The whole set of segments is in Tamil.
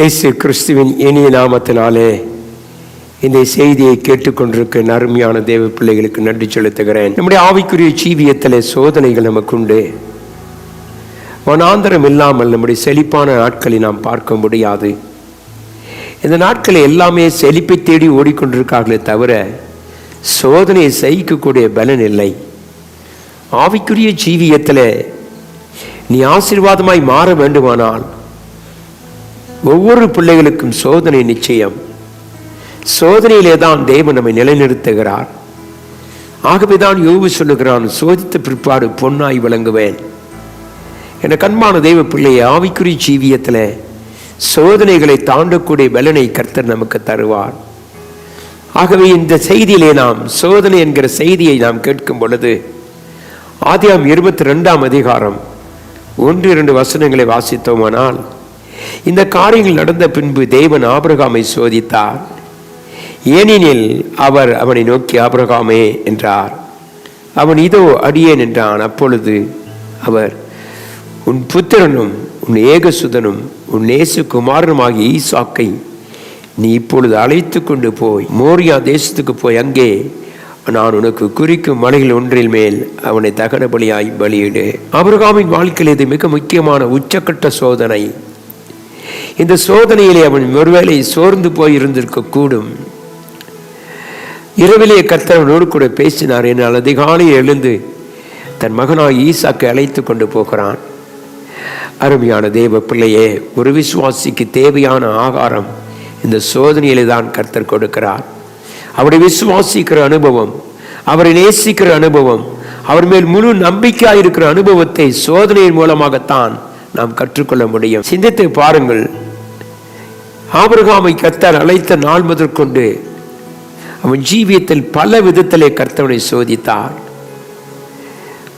இயேசு கிறிஸ்துவின் இனிய நாமத்தினாலே இந்த செய்தியை கேட்டுக்கொண்டிருக்க அருமையான தேவ பிள்ளைகளுக்கு நன்றி செலுத்துகிறேன். நம்முடைய ஆவிக்குரிய ஜீவியத்தில் சோதனைகள் நமக்கு உண்டு வனாந்தரம் இல்லாமல் நம்முடைய செழிப்பான நாட்களை நாம் பார்க்க முடியாது. இந்த நாட்களில் எல்லாமே செழிப்பை தேடி ஓடிக்கொண்டிருக்கார்களே தவிர சோதனையை சகிக்கக்கூடிய பலன் இல்லை. ஆவிக்குரிய ஜீவியத்தில் நீ ஆசீர்வாதமாய் மாற வேண்டுமானால் ஒவ்வொரு பிள்ளைகளுக்கும் சோதனை நிச்சயம். சோதனையிலே தான் தேவன் நம்மை நிலைநிறுத்துகிறார். ஆகவே தான் யோவு சொல்லுகிறான் சோதித்த பிற்பாடு பொன்னாய் விளங்குவேன். என கண்மான தெய்வ பிள்ளை ஆவிக்குறி ஜீவியத்தில் சோதனைகளை தாண்டக்கூடிய பலனை கர்த்தர் நமக்கு தருவார். ஆகவே இந்த செய்தியிலே நாம் சோதனை என்கிற செய்தியை நாம் கேட்கும் பொழுது ஆதியாம் இருபத்தி ரெண்டாம் அதிகாரம் ஒன்று இரண்டு வசனங்களை வாசித்தோமானால் இந்த காரியங்கள் நடந்த பின்பு தேவன் ஆபிரகாமை சோதித்தார். ஏனெனில் அவர் அவனை நோக்கி ஆபிரகாமே என்றார். அவன் இதோ அடியேன் என்றான். அப்பொழுது அவர் உன் புத்திரனும் உன் ஏகசுதனும் உன் நேசு குமாரனுமாகிய ஈசாக்கை நீ இப்பொழுது அழைத்து கொண்டு போய் மோரியா தேசத்துக்கு போய் அங்கே நான் உனக்கு குறிக்கும் மலைகள் ஒன்றில் மேல் அவனை தகன பலியாய் பலியிடு. அபிரகாமின் வாழ்க்கையில் இது மிக முக்கியமான உச்சக்கட்ட சோதனை. இந்த சோதனையிலே அவன் ஒருவேளை சோர்ந்து போய் இருந்திருக்க கூடும். இரவிலே கர்த்தரவனோடு கூட பேசினார் என்னால் அதிகாலையில் எழுந்து தன் மகனாய் ஈசாக்கை அழைத்து கொண்டு போகிறான். அருமையான தேவ பிள்ளையே ஒரு விசுவாசிக்கு தேவையான ஆகாரம் இந்த சோதனையிலே தான் கர்த்தர் கொடுக்கிறார். அவரை விசுவாசிக்கிற அனுபவம் அவரை நேசிக்கிற அனுபவம் அவர் மேல் முழு நம்பிக்கையாக இருக்கிற அனுபவத்தை சோதனையின் மூலமாகத்தான் நாம் கற்றுக்கொள்ள முடியும். சிந்தித்து பாருங்கள் ஆபிரகாமை கத்தார் அழைத்த நாள் முதற்கொண்டு அவன் ஜீவியத்தில் பல விதத்திலே கர்த்தவனை சோதித்தார்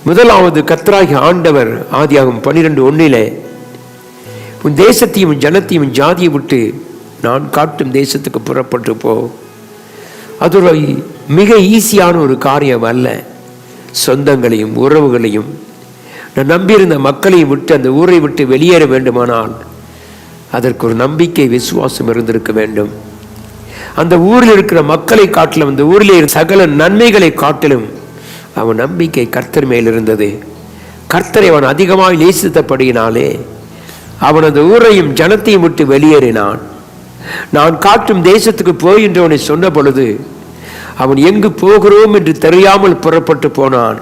முதலாவது கத்ராகி ஆண்டவர் ஆதியாகும் பனிரெண்டு ஒன்னிலே உன் தேசத்தையும் ஜனத்தையும் ஜாதியை விட்டு நான் காட்டும் தேசத்துக்கு புறப்பட்டு போ அது ஒரு மிக ஈஸியான ஒரு காரியம் அல்ல. சொந்தங்களையும் உறவுகளையும் நான் நம்பியிருந்த மக்களையும் விட்டு அந்த ஊரை விட்டு வெளியேற வேண்டுமானால் அதற்கு ஒரு நம்பிக்கை விசுவாசம் இருந்திருக்க வேண்டும். அந்த ஊரில் இருக்கிற மக்களை காட்டிலும் அந்த ஊரில் இருக்கிற சகல நன்மைகளை காட்டிலும் அவன் நம்பிக்கை கர்த்தர் மேல் இருந்தது. கர்த்தரை அவன் அதிகமாக நேசித்தபடியினாலே அவன் அந்த ஊரையும் ஜனத்தையும் விட்டு வெளியேறினான். நான் காட்டும் தேசத்துக்கு போய் என்று அவனை சொன்ன பொழுது அவன் எங்கு போகிறோம் என்று தெரியாமல் புறப்பட்டு போனான்.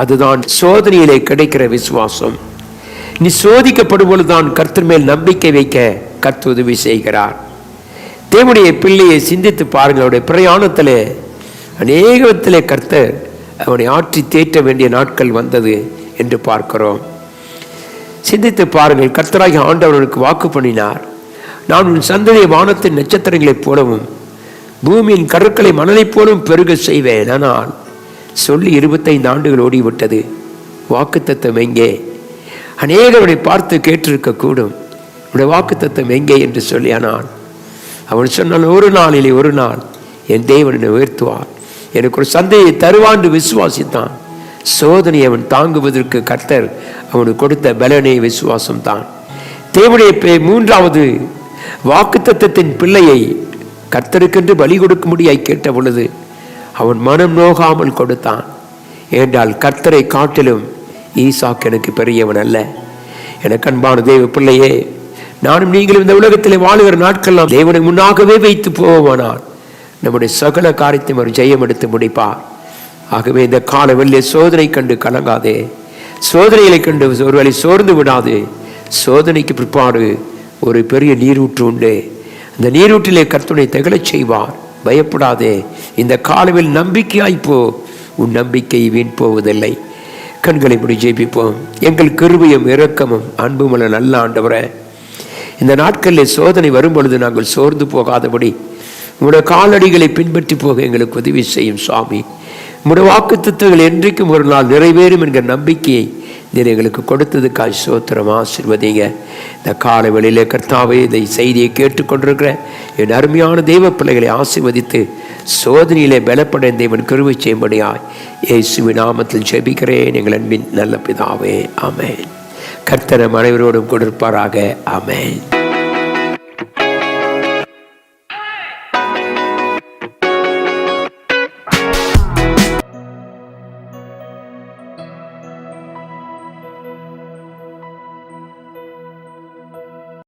அதுதான் சோதனையிலே கிடைக்கிற விசுவாசம். நீ சோதிக்கப்படும் பொழுதுதான் கர்த்தர் மேல் நம்பிக்கை வைக்க கர்த்த உதவி செய்கிறார். தேவனுடைய பிள்ளையை சிந்தித்து பாருங்கள் அவருடைய பிரயாணத்திலே அநேகத்திலே கர்த்தர் அவனை ஆற்றி தேற்ற வேண்டிய நாட்கள் வந்தது என்று பார்க்கிறோம். சிந்தித்து பாருங்கள் கர்த்தராகி ஆண்டவர்களுக்கு வாக்கு பண்ணினார். நான் உன் சந்ததியை வானத்தின் நட்சத்திரங்களைப் போலவும் பூமியின் கருக்களை மணலைப் போலும் பெருக செய்வேன். ஆனால் சொல்லி இருபத்தைந்து ஆண்டுகள் ஓடிவிட்டது. வாக்கு எங்கே? அநேகருடைய பார்த்து கேட்டிருக்கக்கூடும். உடைய வாக்கு தத்துவம் எங்கே? என்று சொல்லி ஆனால் அவன் சொன்னான் ஒரு நாளிலே ஒரு நாள் என் தேவனை உயர்த்துவார். எனக்கு ஒரு சந்தையை தருவான் விசுவாசித்தான். சோதனை அவன் தாங்குவதற்கு கர்த்தர் அவனுக்கு கொடுத்த பலனே விசுவாசம் தான் தேவனுடைய பே மூன்றாவது வாக்கு தத்தத்தின் பிள்ளையை கர்த்தருக்கென்று பலி கொடுக்கும்படியாய் கேட்ட பொழுது அவன் மனம் நோகாமல் கொடுத்தான். ஏன்றால் கர்த்தரை காட்டிலும் ஈசாக் எனக்கு பெரியவன் அல்ல. எனக்கு அன்பான தேவ பிள்ளையே நானும் நீங்களும் இந்த உலகத்தில் வாழுகிற நாட்கள்லாம் தேவனை முன்னாகவே வைத்து போவானால் நம்முடைய சகல காரியத்தையும் ஒரு ஜெயம் எடுத்து முடிப்பார். ஆகவே இந்த கால வெள்ளிய சோதனை கண்டு கலங்காதே. சோதனைகளை கண்டு ஒருவேளை சோர்ந்து விடாது. சோதனைக்கு பிற்பாடு ஒரு பெரிய நீரூற்று உண்டு. அந்த நீரூற்றிலே கர்த்தனை திகழச் செய்வார். பயப்படாதே. இந்த காலவில் நம்பிக்கையாய்ப்போ உன் நம்பிக்கை வீண் போவதில்லை. கண்களை முடி ஜெயிப்போம் எங்கள் கிருபையும் இரக்கமும் அன்புமல நல்ல ஆண்டவரை இந்த நாட்களில் சோதனை வரும் பொழுது நாங்கள் சோர்ந்து போகாதபடி உங்களுடைய காலடிகளை பின்பற்றி போக எங்களுக்கு உதவி செய்யும் சுவாமி. உங்களுடைய வாக்கு என்றைக்கும் ஒரு நாள் நிறைவேறும் என்கிற நம்பிக்கையை நீர் எங்களுக்கு கொடுத்ததுக்காக சோத்திரம்? ஆசிர்வதிங்க இந்த கால வெளியிலே கர்த்தாவே இந்த செய்தியை கேட்டுக்கொண்டிருக்கிற என் அருமையான தெய்வ பிள்ளைகளை ஆசிர்வதித்து சோதனையிலே பலப்பட தேவன் கருவை செய்யும்படியாய் இயேசுவி நாமத்தில் ஜெபிக்கிறேன். எங்கள் அன்பின் நல்ல பிதாவே அமேன் கர்த்தரம் அனைவரோடும் கொடுப்பாராக அமேன்